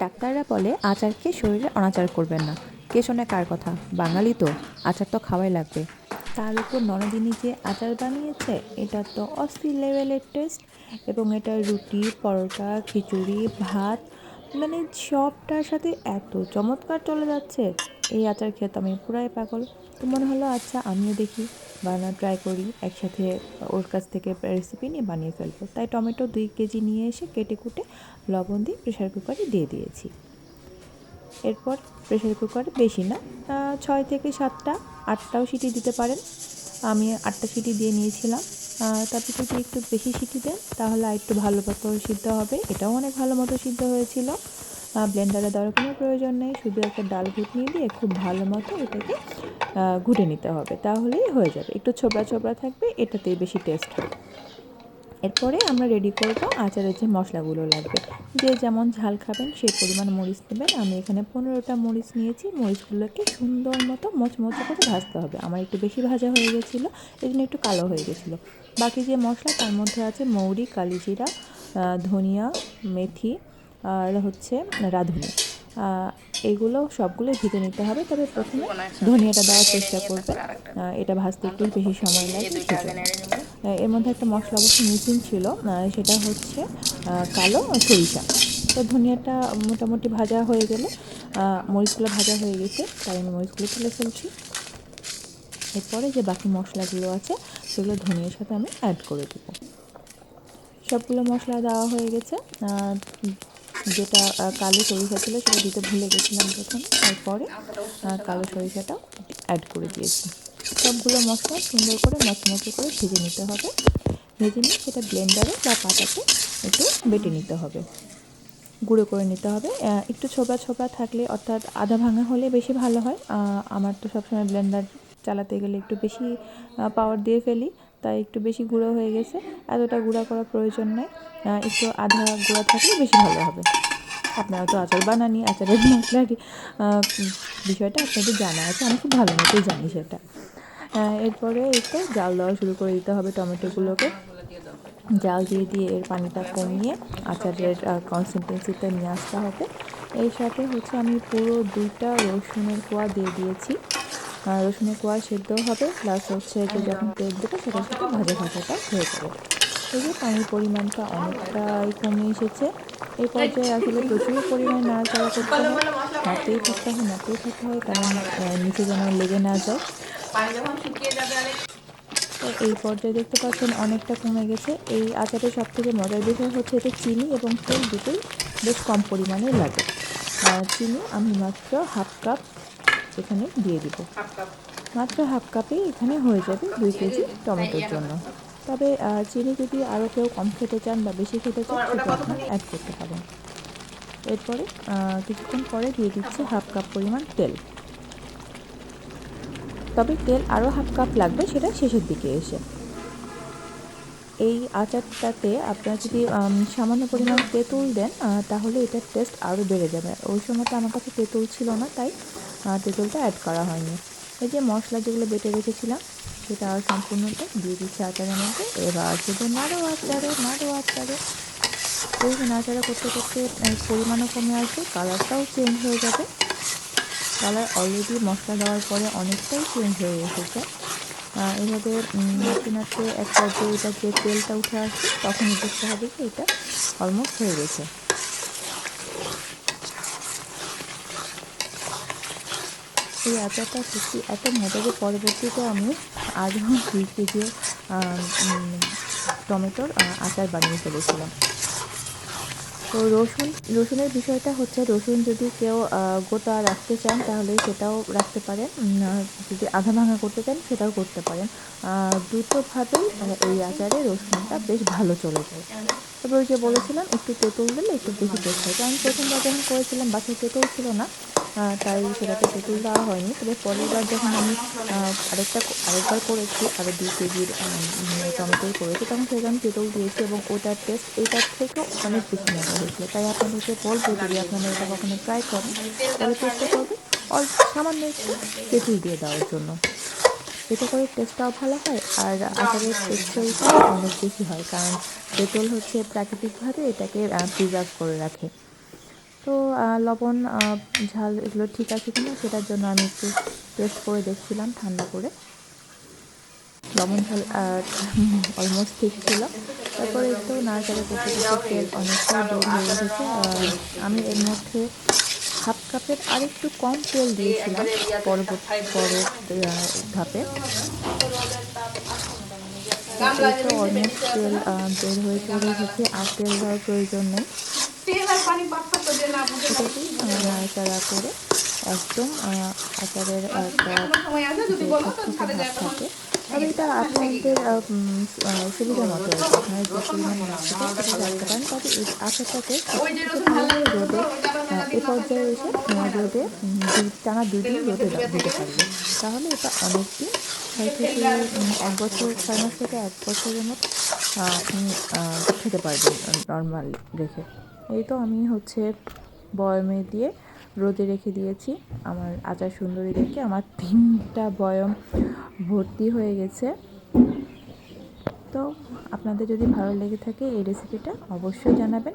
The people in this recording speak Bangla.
ডাক্তাররা বলে, আচারকে শরীরে অনাচার করবেন না। কে শোনে কার কথা? বাঙালি তো। আচার তো খাওয়াই লাগবে। তার উপর ননদিনী যে আচার বানিয়েছে এটা তো অস্থির লেভেলের টেস্ট এবং এটা রুটি, পরোটা, খিচুড়ি, ভাত মানে সবটার সাথে এত চমৎকার চলে যাচ্ছে। এই আচার খেতে আমি পুরাই পাগল। তো মনে হলো আচ্ছা আমিও দেখি বানানো ট্রাই করি, একসাথে ওর কাছ থেকে রেসিপি নিয়ে বানিয়ে ফেলব। তাই টমেটো দুই কেজি নিয়ে এসে কেটে কুটে লবণ দিয়ে প্রেশার কুকারে দিয়ে দিয়েছি। এরপর প্রেশার কুকারে বেশি না ছয় থেকে সাতটা, আটটাও সিটি দিতে পারেন। আমি আটটা সিটি দিয়ে নিয়েছিলাম। তারপর যদি একটু বেশি সিটি দেন, তাহলে একটু ভালো মতো সিদ্ধ হবে। এটাও অনেক ভালো মতো সিদ্ধ হয়েছিল। ব্লেন্ডারে দেওয়ার কোনো প্রয়োজন নেই। শুধু একটা ডাল ঘুটনি দিয়ে খুব ভালো মতো এটাকে ঘুটে নিতে হবে। তাহলেই হয়ে যাবে। একটু ছোবড়া ছোবড়া থাকবে, এটাতেই বেশি টেস্ট হবে। এরপরে আমরা রেডি করব আচারের যে মশলাগুলো লাগবে। যে যেমন ঝাল খাবেন, সেই পরিমাণ মরিচ নেবেন। আমি এখানে পনেরোটা মরিচ নিয়েছি। মরিচগুলোকে সুন্দর মতো মচমচে করে ভাজতে হবে। আমার একটু বেশি ভাজা হয়ে গেছিল এই জন্য একটু কালো হয়ে গেছিল। বাকি যে মশলা, তার মধ্যে আছে মৌরি, কালিজিরা ধনিয়া, মেথি আর হচ্ছে রাঁধুনি। এগুলো সবগুলো ভেজে নিতে হবে, তবে প্রথমে ধনিয়াটা দেওয়ার চেষ্টা করবে। এটা ভাজতে একটু বেশি সময় লাগে এর মধ্যে একটা মশলা অবশ্যই মিসিং ছিল সেটা হচ্ছে কালো সরিষা। তো ধনিয়াটা মোটামুটি ভাজা হয়ে গেলে মরিচগুলো ভাজা হয়ে গেছে, তাই আমি মরিচগুলো তুলে ফেলছি। এরপরে যে বাকি মশলাগুলো আছে, সেগুলো ধনিয়ার সাথে আমি অ্যাড করে দেবো। সবগুলো মশলা দেওয়া হয়ে গেছে যেটা কালো সরিষা ছিল সেটা দিতে ভুলে গেছিলাম প্রথম তারপরে কালো সরিষাটা অ্যাড করে দিয়েছি। সবগুলো মশলা সুন্দর করে মচমচে করে ভেজে নিতে হবে। ভেজে নিয়ে সেটা ব্লেন্ডারে বা পাতাতে একটু বেটে নিতে হবে। গুঁড়ো করে নিতে হবে। একটু ছোবড়া ছোবড়া থাকলে, অর্থাৎ আধা ভাঙা হলে বেশি ভালো হয়। আমার তো সবসময় ব্লেন্ডার চালাতে গেলে একটু বেশি পাওয়ার দিয়ে ফেলি। তাই একটু বেশি গুঁড়ো হয়ে গেছে। এতটা গুঁড়া করার প্রয়োজন নেই। একটু আধা গুঁড়া থাকলে বেশি ভালো হবে। আপনারা তো আচার বানানি আচারের মশলার আহ, বিষয়টা আপনাদের জানা আছে। আমি খুব ভালো মতোই জানি সেটা। এরপরে একটু জাল দেওয়া শুরু করে দিতে হবে টমেটোগুলোকে। জাল দিয়ে দিয়ে এর পানিটা কমিয়ে আচারের কনসিস্টেন্সিটা নিয়ে আসতে হবে। এর সাথে হচ্ছে আমি পুরো দুইটা রসুনের কোয়া দিয়ে দিয়েছি। রসুনের কোয়া সেদ্ধ হবে প্লাস হচ্ছে যে যখন তেল দেবে সেটার সাথে ভাজা ভাজাটা হয়ে যাবে। এই যে পানির পরিমাণটা অনেকটাই কমে এসেছে। এই পর্যায়ে আসলে প্রচুর পরিমাণে নাড়াচাড়া করতে হয় নাড়তেই থাকতে হয় নাড়তেই থাকতে হয়, কারণ নিচে যেন লেগে না যায়। তো এই পর্যায়ে দেখতে পাচ্ছেন অনেকটা কমে গেছে। এই আচারের সব থেকে মজার বিষয় হচ্ছে এতে চিনি এবং তেল দুটোই বেশ কম পরিমাণে লাগে। চিনি আমি মাত্র হাফ কাপ এখানে দিয়ে দিব। মাত্র হাফ কাপেই এখানে হয়ে যাবে দুই কেজি টমেটোর জন্য। তবে চিনি যদি আরও কেউ কম খেতে চান বা বেশি খেতে চান সেটা আপনারা অ্যাড করতে পারেন। এরপরে কিছুক্ষণ পরে দিয়ে দিচ্ছি হাফ কাপ পরিমাণ তেল। তবে তেল আরও হাফ কাপ লাগবে সেটা শেষের দিকে এসে। এই আচারটাতে আপনারা যদি সামান্য পরিমাণ তেঁতুল দেন তাহলে এটার টেস্ট আরও বেড়ে যাবে। ওই সময়টা আমার কাছে তেঁতুল ছিল না তাই তেঁতুলটা অ্যাড করা হয়নি। এই যে মশলা যেগুলো বেটে রেখেছিলাম সেটা সম্পূর্ণটা দিয়ে দিচ্ছি আচারের মধ্যে। এবার শুধু নাড়ো আচারে নাড়ো আচারে। এই নাড়াচাড়া করতে করতে পরিমাণও কমে আসবে কালারটাও চেঞ্জ হয়ে যাবে। কালার অলরেডি মশলা দেওয়ার পরে অনেকটাই চেঞ্জ হয়ে এসেছে। এভাবে উম, নাড়তে নাড়তে এক পর্যায়ে এটা যে তেলটা উঠে আসবে তখনই বুঝতে হবে যে এটা অলমোস্ট হয়ে গেছে। এই আচারটা সত্যি এত মজা যে পরবর্তীতে আমি আজও দুই কেজি টমেটোর আচার বানিয়ে ফেলেছিলাম। তো রসুন রসুনের বিষয়টা হচ্ছে রসুন যদি কেউ গোটা রাখতে চান তাহলে সেটাও রাখতে পারেন। যদি আধা ভাঙা করতে চান সেটাও করতে পারেন। দুটোভাবেই আহ, এই আচারে রসুনটা বেশ ভালো চলে যায়। তবে ওই যে বলেছিলাম একটু তেঁতুল দিলে একটু বেশি টেস্ট হয়। আমি প্রথমবার যখন করেছিলাম বাকি তেঁতুল ছিল না। তাই সেটাতে তেঁতুল দেওয়া হয়নি। তবে পরের বার যখন আমি আরেকটা আরেকবার করেছি আরও দুই কেজির টমেটোই করেছি, তখন সেটা আমি তেঁতুল দিয়েছি এবং ওটার টেস্ট এটার থেকেও অনেক বেশি মজা হয়েছিল। তাই আপনাদেরকে বলব যদি আপনারা এটা কখনো ট্রাই করেন, তাহলে চেষ্টা করবেন অল্প সামান্য একটু তেঁতুল দিয়ে দেওয়ার জন্য। এতে করে টেস্টটাও ভালো হয় আর আচারের টেক্সচারটাও অনেক বেশি হয়, কারণ তেঁতুল হচ্ছে প্রাকৃতিকভাবে এটাকে প্রিজার্ভ করে রাখে। তো লবণ ঝাল এগুলো ঠিক আছে কিনা সেটার জন্য আমি একটু টেস্ট করে দেখছিলাম ঠান্ডা করে। লবণ ঝাল অলমোস্ট ঠিক ছিল। তারপরে একটু নাড়াচাড়া করতে করতে তেল অনেকটা বের হয়ে আর আমি এর মধ্যে হাফ কাপের আর একটু কম তেল দিয়েছিলাম পরবর্তী আহ, ধাপে। অলমোস্ট তেল বের হয়ে চলে এসেছে আর তেল দেওয়ার প্রয়োজন নেই। নাড়াচাড়া করে একদম আচারের একটা যায় তখন। থাকে। তবে এটা আপনাদের আহ, উম, আহ, সুবিধা মতো আর কি। আপনারা যে পরিমাণ রাখতে চান সেটা রাখতে পারেন তবে এই আচারটাকে রোদে এ পর্যায়ে এসে রোদে দুই টানা দুই দিন রোদে দিতে পারবে। তাহলে এটা অনেক দিন ছয় থেকে এক বছর ছয় মাস থেকে এক বছরের মতো আপনি খেতে পারবেন নর্মাল রেখে এই তো আমি হচ্ছে বয়মে দিয়ে রোদে রেখে দিয়েছি। আমার আচার সুন্দরী দেখে আমার তিনটা বয়ম ভর্তি হয়ে গেছে। তো আপনাদের যদি ভালো লেগে থাকে এই রেসিপিটা অবশ্যই জানাবেন।